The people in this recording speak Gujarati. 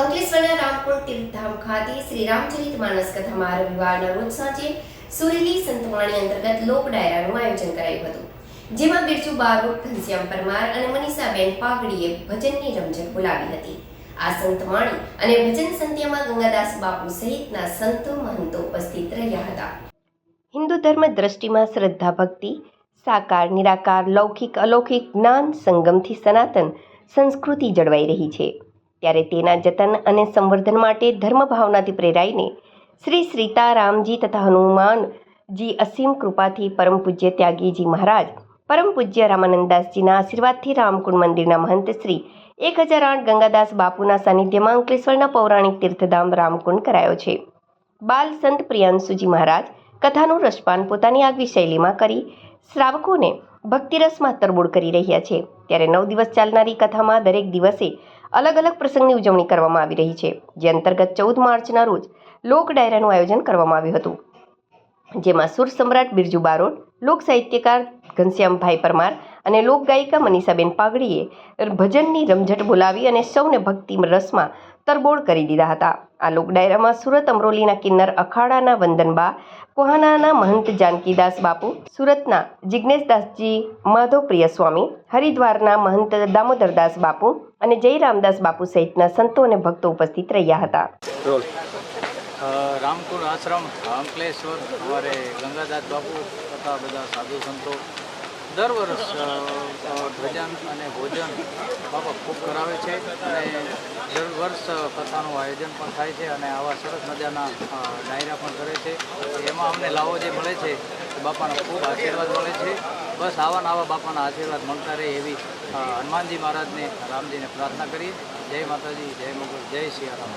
અંકલેશ્વરના રામપુર તીર્થધામ ખાતે શ્રી રામચરિત માનસ કથામાં રવિવારના રોજ સાંજે સુરેલી સંતવાણી અંતર્ગત લોક ડાયરાનું આયોજન કરાયું હતું. જેમાં બિરજુ બારોટ, ઘનશ્યામ પરમાર અને મનીષાબેન પાઘડીએ ભજનની રમઝટ બોલાવી હતી. આ સંતવાણી અને ભજન સંધ્યામાં ગંગાદાસ બાપુ સહિતના સંતો મહંતો ઉપસ્થિત રહ્યા હતા. હિન્દુ ધર્મ દ્રષ્ટિમાં શ્રદ્ધા ભક્તિ, સાકાર, નિરાકાર, લૌકિક, અલૌકિક, જ્ઞાન, સંગમથી સનાતન સંસ્કૃતિ જળવાઈ રહી છે. ત્યારે તેના જતન અને સંવર્ધન માટે ધર્મ ભાવનાથી પ્રેરાઈને શ્રી સીતારામજી તથા હનુમાનજી અસીમ કૃપાથી પરમ પૂજ્ય ત્યાગીજી મહારાજ, પરમ પૂજ્ય રામાનંદાસજીના આશીર્વાદથી રામકુંડ મંદિરના મહંત શ્રી એક હજાર આઠ ગંગાદાસ બાપુના સાનિધ્યમાં અંકલેશ્વરના પૌરાણિક તીર્થધામ રામકુંડ કરાયો છે. બાલ સંત પ્રિયાંશુજી મહારાજ કથાનું રસપાન પોતાની આગવી શૈલીમાં કરી શ્રાવકોને ભક્તિરસમાં તરબોળ કરી રહ્યા છે. ત્યારે નવ દિવસ ચાલનારી કથામાં દરેક દિવસે અલગ અલગ પ્રસંગની ઉજવણી કરવામાં આવી રહી છે. જે અંતર્ગત ચૌદ માર્ચના રોજ લોક ડાયરાનું આયોજન કરવામાં આવ્યું હતું. જેમાં સુર સમ્રાટ બિરજુ બારોટ, લોક સાહિત્યકાર ઘનશ્યામભાઈ પરમાર અને લોકગાયિકા મનીષાબેન પાઘડીએ ભજનની રમઝટ બોલાવી અને સૌને ભક્તિ રસમાં તરબોળ કરી દીધા હતા. આ લોક ડાયરામાં સુરત અમરોલીના કિન્નર અખાડાના વંદનબા કોહાનાના મહંત જાનકીદાસ બાપુ સુરતના જિજ્ઞેશદાસજી માધવપ્રિય સ્વામી હરિદ્વારના મહંત દામોદરદાસ બાપુ અને જયરામદાસ બાપુ સહિતના સંતો અને ભક્તો ઉપસ્થિત રહ્યા હતા. રોલ. રામકુંડ આશ્રમ અંકલેશ્વર અમારે ગંગાદાસ બાપુ તથા બધા સાધુ સંતો દર વર્ષ ભજન અને ભોજન બાપા ખૂબ કરાવે છે અને દર વર્ષ કથાનું આયોજન પણ થાય છે અને આવા સરસ મજાના ડાયરા પણ કરે છે. એમાં અમને લાવો જે મળે છે, એ બાપાના ખૂબ આશીર્વાદ મળે છે. બસ આવા આવા બાપાના આશીર્વાદ મળતા રહે એવી હનુમાનજી મહારાજને રામજીને પ્રાર્થના કરીએ. જય માતાજી, જય મગર જય સિયારામ